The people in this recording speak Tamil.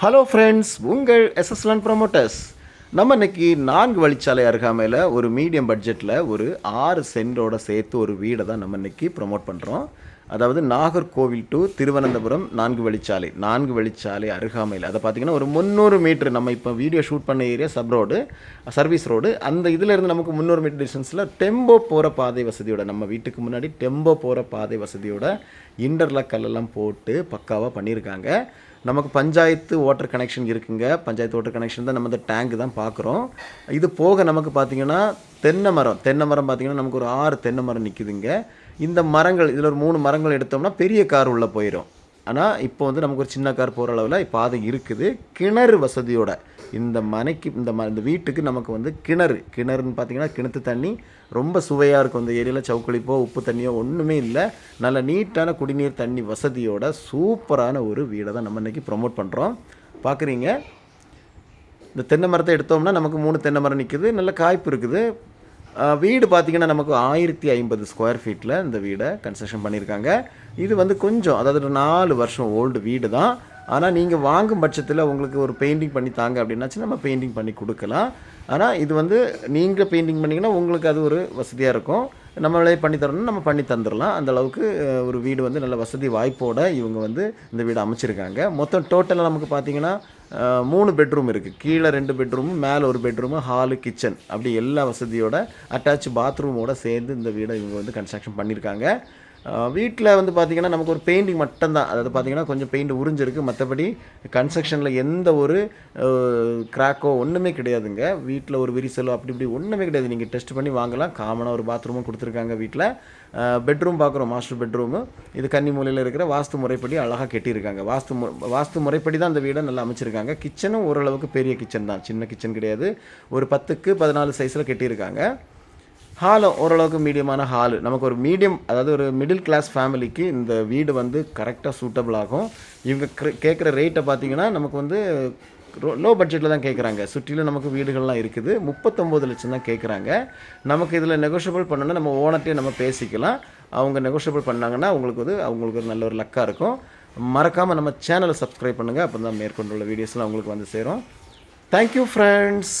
ஹலோ ஃப்ரெண்ட்ஸ் உங்கள் எஸ்எஸ்லன் ப்ரொமோட்டர்ஸ் நம்ம இன்னைக்கு நான்கு வழிச்சாலை அருகாமையில் ஒரு மீடியம் பட்ஜெட்டில் ஒரு ஆறு சென்டோட சேர்த்து ஒரு வீடை தான் நம்ம இன்னைக்கு ப்ரொமோட் பண்ணுறோம் அதாவது நாகர்கோவில் டு திருவனந்தபுரம் நான்கு வழிச்சாலை. நான்கு வழிச்சாலை அருகாமையில். அதை பார்த்தீங்கன்னா ஒரு முந்நூறு மீட்ரு நம்ம இப்போ வீடியோ ஷூட் பண்ண area sub road service road அந்த இதிலேருந்து நமக்கு முந்நூறு மீட்டர் டிஸ்டன்ஸில் டெம்போ போகிற பாதை வசதியோட நம்ம வீட்டுக்கு முன்னாடி டெம்போ போகிற பாதை வசதியோட இன்டர்லாக் கல்லெல்லாம் போட்டு பக்காவாக பண்ணியிருக்காங்க. நமக்கு பஞ்சாயத்து வாட்டர் கனெக்ஷன் இருக்குங்க. பஞ்சாயத்து வாட்டர் கனெக்ஷன் தான் நம்ம இந்த டேங்க் தான் பார்க்குறோம். இது போக நமக்கு பார்த்தீங்கன்னா தென்னை மரம். தென்னை மரம் பார்த்தீங்கன்னா நமக்கு ஒரு ஆறு தென்னை மரம் நிற்குதுங்க இந்த மரங்கள் இதில் ஒரு மூணு மரங்கள் எடுத்தோம்னா பெரிய கார் உள்ளே போயிடும். ஆனால் இப்போ வந்து நமக்கு ஒரு சின்ன கார் போகிற அளவில் பாதை இருக்குது. கிணறு வசதியோட. இந்த மனைக்கு இந்த ம இந்த வீட்டுக்கு நமக்கு வந்து கிணறு. கிணறுன்னு பார்த்தீங்கன்னா கிணத்து தண்ணி. ரொம்ப சுவையாக இருக்கும். இந்த ஏரியாவில் சவுக்களிப்போ உப்பு தண்ணியோ ஒன்றுமே இல்லை. நல்ல நீட்டான குடிநீர் தண்ணி வசதியோட சூப்பரான ஒரு வீடை தான் நம்ம இன்றைக்கி ப்ரொமோட் பண்ணுறோம் பார்க்குறீங்க. இந்த தென்னை மரத்தை எடுத்தோம்னா நமக்கு மூணு தென்னை மரம் நிற்குது நல்ல காய்ப்பு இருக்குது. வீடு பார்த்தீங்கன்னா நமக்கு ஆயிரத்தி ஐம்பது ஸ்கொயர் ஃபீட்டில் இந்த வீடை கன்ஸ்ட்ரக்ஷன் பண்ணியிருக்காங்க. இது வந்து கொஞ்சம் அதாவது நாலு வருஷம் ஓல்டு வீடு தான். ஆனால் நீங்கள் வாங்கும் பட்சத்தில் உங்களுக்கு ஒரு பெயிண்டிங் பண்ணி தாங்க அப்படின்னாச்சு நம்ம பெயிண்டிங் பண்ணி கொடுக்கலாம். ஆனால் இது வந்து நீங்கள் பெயிண்டிங் பண்ணிங்கன்னா உங்களுக்கு அது ஒரு வசதியாக இருக்கும். நம்மளே பண்ணி தரணும்னா நம்ம பண்ணி தந்துடலாம். அந்த அளவுக்கு ஒரு வீடு வந்து நல்ல வசதி வாய்ப்போடு இவங்க வந்து இந்த வீடு அமைச்சிருக்காங்க. மொத்தம் டோட்டலாக நமக்கு பார்த்தீங்கன்னா மூணு பெட்ரூம் இருக்குது கீழே ரெண்டு பெட்ரூமு மேலே ஒரு பெட்ரூமு ஹாலு கிச்சன் அப்படி எல்லா வசதியோட அட்டாச் பாத்ரூமோட சேர்ந்து இந்த வீடை இவங்க வந்து கன்ஸ்ட்ரக்ஷன் பண்ணியிருக்காங்க. வீட்டில் வந்து பார்த்திங்கன்னா நமக்கு ஒரு பெயிண்டிங் மட்டும்தான். அதாவது பார்த்திங்கன்னா கொஞ்சம் பெயிண்ட் உறிஞ்சிருக்கு. மற்றபடி கன்ஸ்ட்ரக்ஷனில் எந்த ஒரு கிராக்கோ ஒன்றுமே கிடையாதுங்க. வீட்டில் ஒரு விரிசலோ அப்படி இப்படி ஒன்றுமே கிடையாது. நீங்கள் டெஸ்ட் பண்ணி வாங்கலாம். காமனாக ஒரு பாத்ரூமும் கொடுத்துருக்காங்க வீட்டில் பெட்ரூம் பார்க்குறோம் மாஸ்டர் பெட்ரூமு இது கன்னி மூலையில் இருக்கிற வாஸ்து முறைப்படி அழகாக கட்டியிருக்காங்க. வாஸ்து மு வாஸ்து முறைப்படி தான் அந்த வீடை நல்லா அமைச்சிருக்காங்க. கிச்சனும் ஓரளவுக்கு பெரிய கிச்சன் தான். சின்ன கிச்சன் கிடையாது. ஒரு பத்துக்கு பதினாலு சைஸில் கட்டியிருக்காங்க. ஹாலும் ஓரளவுக்கு மீடியமான ஹாலு நமக்கு ஒரு மீடியம் அதாவது ஒரு மிடில் கிளாஸ் ஃபேமிலிக்கு இந்த வீடு வந்து கரெக்டாக சூட்டபிள் ஆகும். இவங்க கேட்குற ரேட்டை பார்த்தீங்கன்னா நமக்கு வந்து லோ பட்ஜெட்டில் தான் கேட்குறாங்க சுற்றிலும் நமக்கு வீடுகள்லாம் இருக்குது. முப்பத்தொம்போது லட்சம் தான் கேட்குறாங்க நமக்கு இதில் நெகோஷியபிள் பண்ணணும்னா நம்ம ஓனர்ட்டே நம்ம பேசிக்கலாம். அவங்க நெகோஷியபிள் பண்ணாங்கன்னா அவங்களுக்கு வந்து அவங்களுக்கு ஒரு நல்ல ஒரு லக்காக இருக்கும். மறக்காமல் நம்ம சேனலை சப்ஸ்கிரைப் பண்ணுங்கள் அப்போ தான் மேற்கொண்டுள்ள வீடியோஸ்லாம் அவங்களுக்கு வந்து சேரும். Thank you friends